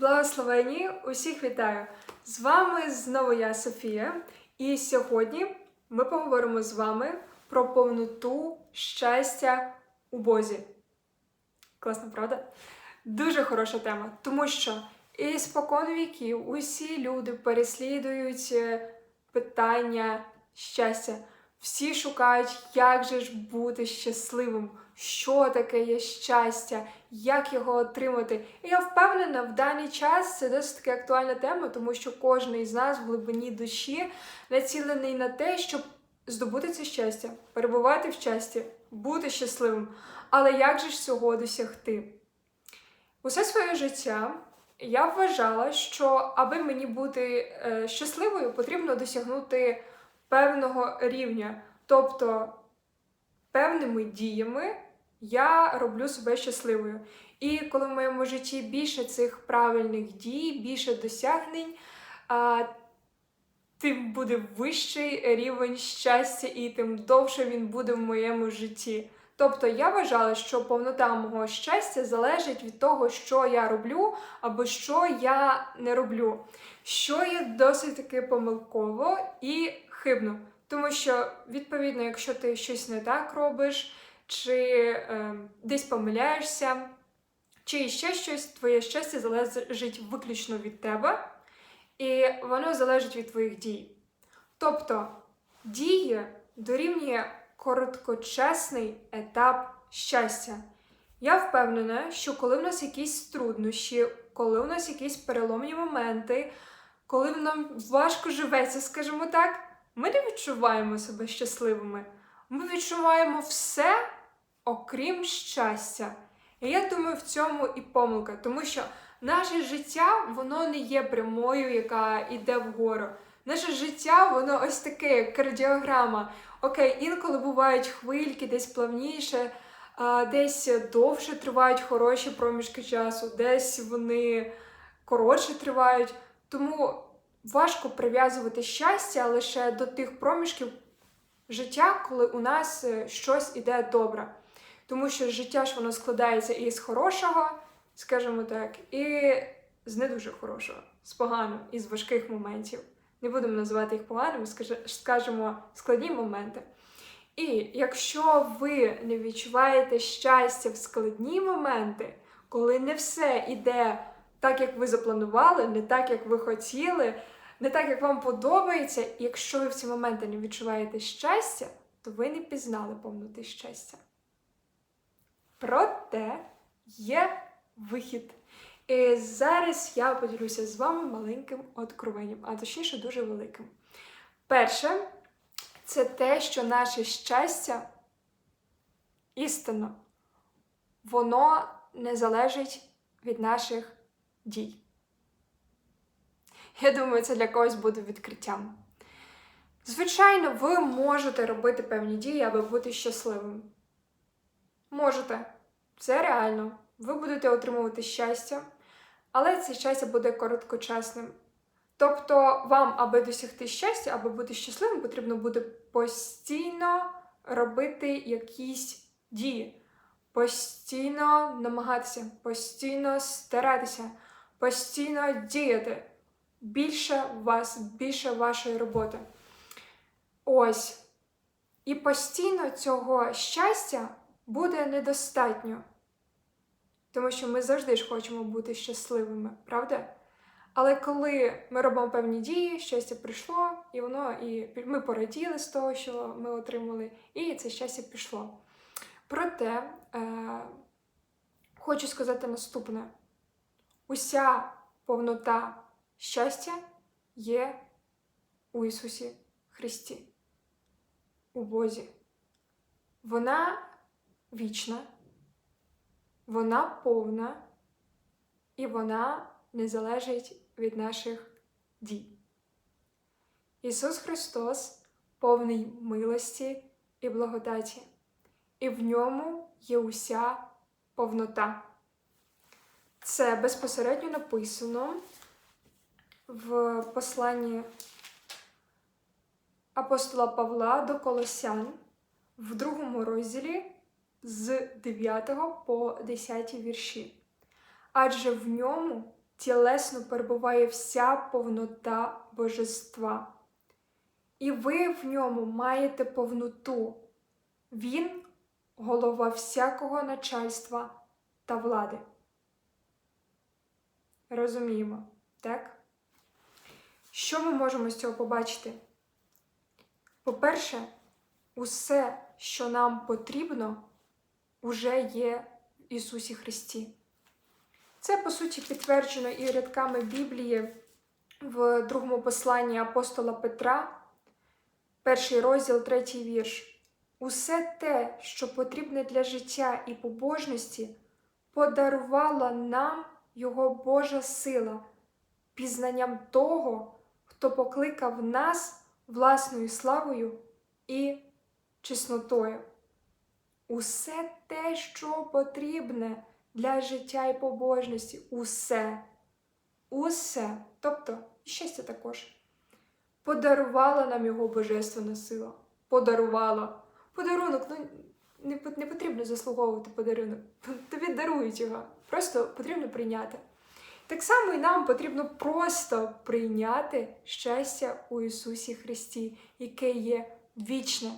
Благословені! Усіх вітаю! З вами знову я Софія, і сьогодні ми поговоримо з вами про повноту щастя у Бозі. Класно, правда? Дуже хороша тема, тому що і спокон віків усі люди переслідують е, питання щастя. Всі шукають, як же ж бути щасливим, що таке є щастя, як його отримати. І я впевнена, в даний час це досить таки актуальна тема, тому що кожен із нас в глибині душі націлений на те, щоб здобути це щастя, перебувати в щасті, бути щасливим. Але як же ж цього досягти? Усе своє життя я вважала, що аби мені бути е, щасливою, потрібно досягнути певного рівня. Тобто певними діями я роблю себе щасливою. І коли в моєму житті більше цих правильних дій, більше досягнень, тим буде вищий рівень щастя і тим довше він буде в моєму житті. Тобто я вважала, що повнота мого щастя залежить від того, що я роблю або що я не роблю, що є досить таки помилково і хибно. Тому що, відповідно, якщо ти щось не так робиш, чи е, десь помиляєшся, чи ще щось, твоє щастя залежить виключно від тебе, і воно залежить від твоїх дій. Тобто дії дорівнює короткочасний етап щастя. Я впевнена, що коли в нас якісь труднощі, коли у нас якісь переломні моменти, коли нам важко живеться, скажімо так, ми не відчуваємо себе щасливими. Ми відчуваємо все, окрім щастя. І я думаю, в цьому і помилка, тому що наше життя воно не є прямою, яка йде вгору. Наше життя, воно ось таке, як кардіограма. Окей, інколи бувають хвильки, десь плавніше, десь довше тривають хороші проміжки часу, десь вони коротше тривають. Тому важко прив'язувати щастя лише до тих проміжків життя, коли у нас е, щось іде добре. Тому що життя ж воно складається і з хорошого, скажімо так, і з не дуже хорошого, з поганого, і з важких моментів. Не будемо називати їх поганими, скажемо складні моменти. І якщо ви не відчуваєте щастя в складні моменти, коли не все йде так, як ви запланували, не так, як ви хотіли, не так, як вам подобається, і якщо ви в ці моменти не відчуваєте щастя, то ви не пізнали повноти щастя. Проте є вихід. І зараз я поділюся з вами маленьким откровенням, а точніше дуже великим. Перше, це те, що наше щастя істинно, воно не залежить від наших дій. Я думаю, це для когось буде відкриттям. Звичайно, ви можете робити певні дії, аби бути щасливим. Можете, це реально. Ви будете отримувати щастя, але це щастя буде короткочасним. Тобто, вам, аби досягти щастя, аби бути щасливим, потрібно буде постійно робити якісь дії, постійно намагатися, постійно старатися, постійно діяти. Більше вас, більше вашої роботи. Ось. І постійно цього щастя буде недостатньо. Тому що ми завжди ж хочемо бути щасливими, правда? Але коли ми робимо певні дії, щастя прийшло, і воно і ми пораділи з того, що ми отримали, і це щастя пішло. Проте е, хочу сказати наступне: уся повнота щастя є у Ісусі Христі, у Бозі. Вона вічна, вона повна, і вона не залежить від наших дій. Ісус Христос повний милості і благодаті, і в ньому є уся повнота. Це безпосередньо написано в посланні апостола Павла до Колосян в другому розділі з 9 по 10 вірші. Адже в ньому тілесно перебуває вся повнота божества. І ви в ньому маєте повноту. Він голова всякого начальства та влади. Розуміємо, так? Що ми можемо з цього побачити? По-перше, усе, що нам потрібно, уже є в Ісусі Христі. Це, по суті, підтверджено і рядками Біблії в другому посланні апостола Петра, перший розділ, третій вірш. Усе те, що потрібне для життя і побожності, подарувала нам Його Божа сила, пізнанням того, хто покликав нас власною славою і чеснотою. Усе те, що потрібне для життя і побожності, усе, усе, тобто щастя також, подарувала нам його божественна сила. Подарувала. Подарунок, ну не, не потрібно заслуговувати подарунок. Тобі дарують його. Просто потрібно прийняти. Так само і нам потрібно просто прийняти щастя у Ісусі Христі, яке є вічне.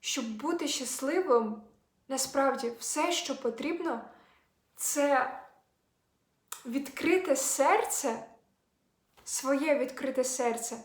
Щоб бути щасливим, насправді все, що потрібно, це відкрите серце, своє відкрите серце,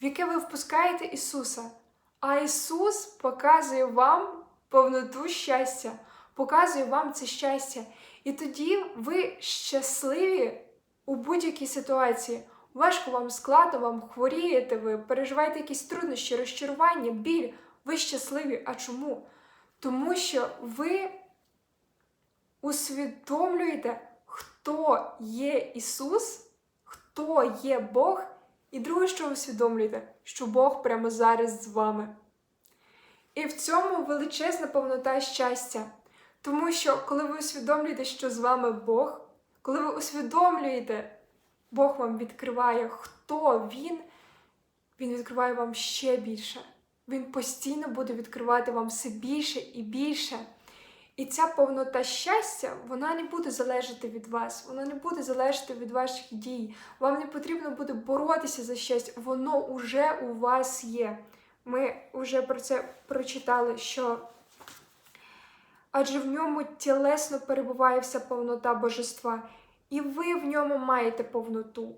в яке ви впускаєте Ісуса. А Ісус показує вам повноту щастя, показує вам це щастя. І тоді ви щасливі у будь-якій ситуації. Важко вам складно, вам хворієте, ви переживаєте якісь труднощі, розчарування, біль. Ви щасливі. А чому? Тому що ви усвідомлюєте, хто є Ісус, хто є Бог, і друге, що ви усвідомлюєте, що Бог прямо зараз з вами. І в цьому величезна повнота щастя. Тому що, коли ви усвідомлюєте, що з вами Бог, коли ви усвідомлюєте, Бог вам відкриває, хто Він, Він відкриває вам ще більше. Він постійно буде відкривати вам все більше і більше. І ця повнота щастя, вона не буде залежати від вас, вона не буде залежати від ваших дій. Вам не потрібно буде боротися за щастя, воно уже у вас є. Ми вже про це прочитали, що адже в ньому тілесно перебуває вся повнота божества, і ви в ньому маєте повноту.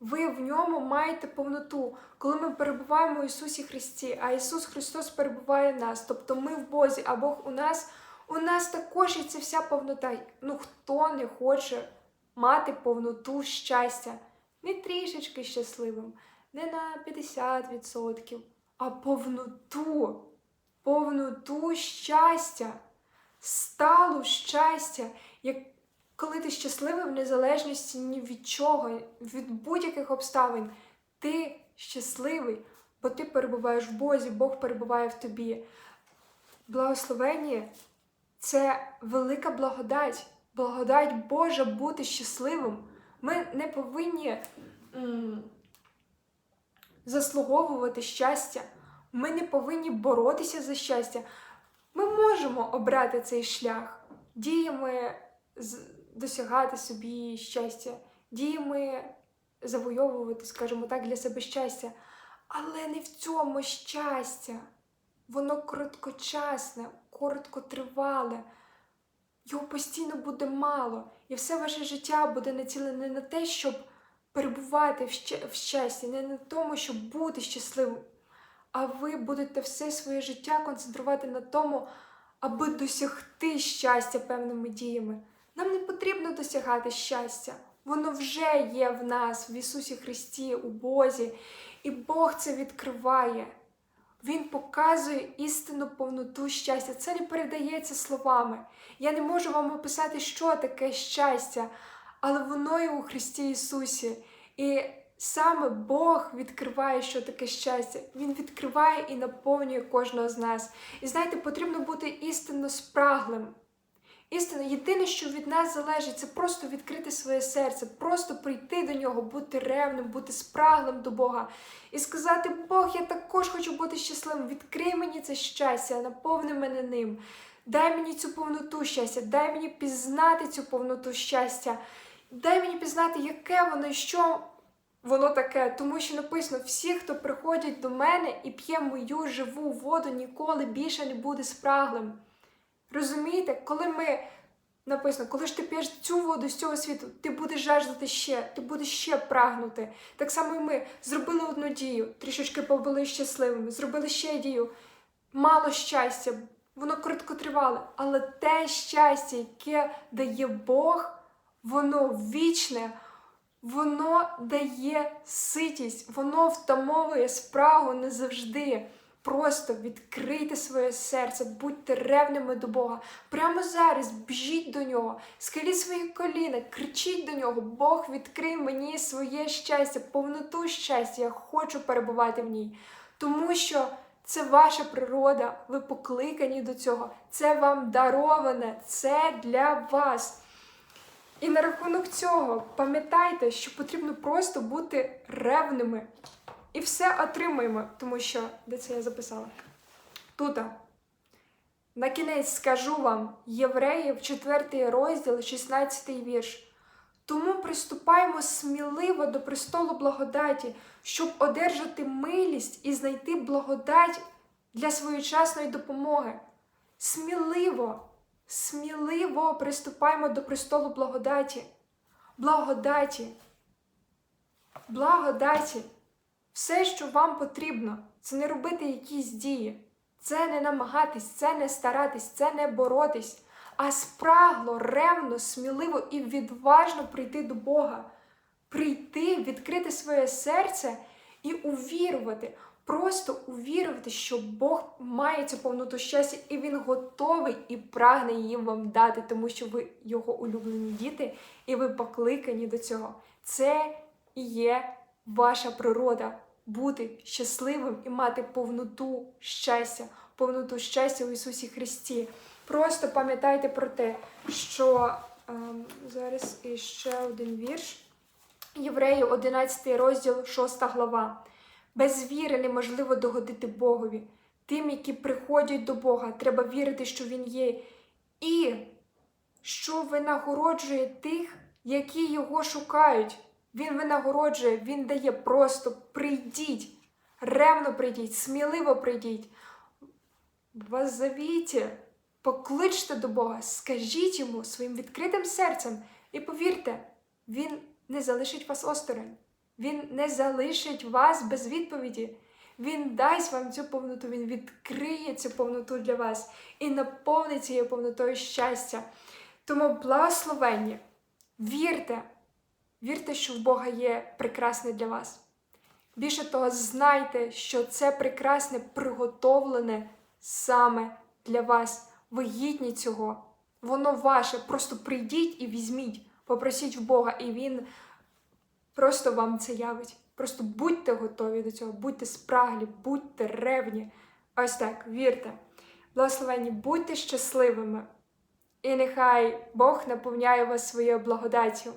Ви в ньому маєте повноту, коли ми перебуваємо в Ісусі Христі, а Ісус Христос перебуває в нас, тобто ми в Бозі, а Бог у нас, у нас також є ця вся повнота. Ну хто не хоче мати повноту щастя, не трішечки щасливим, не на 50%, а повноту, повноту щастя, сталу щастя, як коли ти щасливий в незалежності ні від чого, від будь-яких обставин, ти щасливий, бо ти перебуваєш в Бозі, Бог перебуває в тобі. Благословення це велика благодать, благодать Божа бути щасливим. Ми не повинні м, заслуговувати щастя. Ми не повинні боротися за щастя. Ми можемо обрати цей шлях діями досягати собі щастя, діями завойовувати, скажімо так, для себе щастя. Але не в цьому щастя. Воно короткочасне, короткотривале. Його постійно буде мало, і все ваше життя буде націлене на те, щоб перебувати в ща- щасті, не на тому, щоб бути щасливим. А ви будете все своє життя концентрувати на тому, аби досягти щастя певними діями. Нам не потрібно досягати щастя. Воно вже є в нас, в Ісусі Христі, у Бозі, і Бог це відкриває. Він показує істинну повноту щастя. Це не передається словами. Я не можу вам описати, що таке щастя, але воно є у Христі Ісусі. І саме Бог відкриває, що таке щастя. Він відкриває і наповнює кожного з нас. І знаєте, потрібно бути істинно спраглим. Істина, єдине, що від нас залежить, це просто відкрити своє серце, просто прийти до нього, бути ревним, бути спраглим до Бога і сказати: Бог, я також хочу бути щасливим. Відкрий мені це щастя, наповни мене ним. Дай мені цю повноту щастя, дай мені пізнати цю повноту щастя. Дай мені пізнати, яке воно і що воно таке. Тому що написано: всі, хто приходять до мене і п'є мою живу воду, ніколи більше не буде спраглим. Розумієте, коли ми написано, коли ж ти п'єш цю воду з цього світу, ти будеш жаждати ще, ти будеш ще прагнути. Так само і ми зробили одну дію, трішечки побули щасливими, зробили ще дію. Мало щастя, воно короткотривале, але те щастя, яке дає Бог, воно вічне, воно дає ситість, воно втамовує спрагу не завжди. Просто відкрийте своє серце, будьте ревними до Бога. Прямо зараз біжіть до нього, схиліть свої коліна, кричіть до нього. Бог відкрий мені своє щастя, повноту щастя. Я хочу перебувати в ній. Тому що це ваша природа, ви покликані до цього. Це вам дароване, це для вас. І на рахунок цього пам'ятайте, що потрібно просто бути ревними. І все отримаємо, тому що де це я записала? Тут. На кінець скажу вам, Євреїв, 4 розділ, 16 вірш. Тому приступаємо сміливо до престолу благодаті, щоб одержати милість і знайти благодать для своєчасної допомоги. Сміливо, сміливо приступаємо до престолу благодаті. Благодаті. Благодаті. Все, що вам потрібно, це не робити якісь дії, це не намагатись, це не старатись, це не боротись, а спрагло, ревно, сміливо і відважно прийти до Бога, прийти, відкрити своє серце і увірувати, просто увірувати, що Бог має цю повноту щастя, і Він готовий і прагне її вам дати, тому що ви його улюблені діти, і ви покликані до цього. Це і є ваша природа бути щасливим і мати повноту щастя, повноту щастя у Ісусі Христі. Просто пам'ятайте про те, що ем, зараз іще один вірш. Євреїв, 11 розділ, 6 глава. Без віри неможливо догодити Богові. Тим, які приходять до Бога, треба вірити, що Він є, і що винагороджує тих, які його шукають. Він винагороджує, він дає просто прийдіть, ревно прийдіть, сміливо прийдіть. Вас завіті, покличте до Бога, скажіть йому своїм відкритим серцем і повірте, Він не залишить вас осторонь. Він не залишить вас без відповіді. Він дасть вам цю повноту, він відкриє цю повноту для вас і наповнить цією повнотою щастя. Тому благословення, вірте, вірте, що в Бога є прекрасне для вас. Більше того, знайте, що це прекрасне приготовлене саме для вас. Ви гідні цього. Воно ваше. Просто прийдіть і візьміть, попросіть в Бога, і Він просто вам це явить. Просто будьте готові до цього, будьте спраглі, будьте ревні. Ось так, вірте. Благословенні, будьте щасливими. І нехай Бог наповняє вас своєю благодаттю.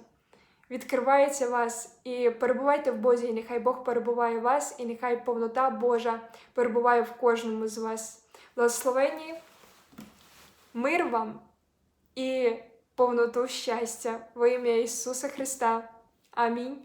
Відкривається вас і перебувайте в Бозі, і нехай Бог перебуває в вас, і нехай повнота Божа перебуває в кожному з вас. Благословені, мир вам і повноту щастя во ім'я Ісуса Христа. Амінь.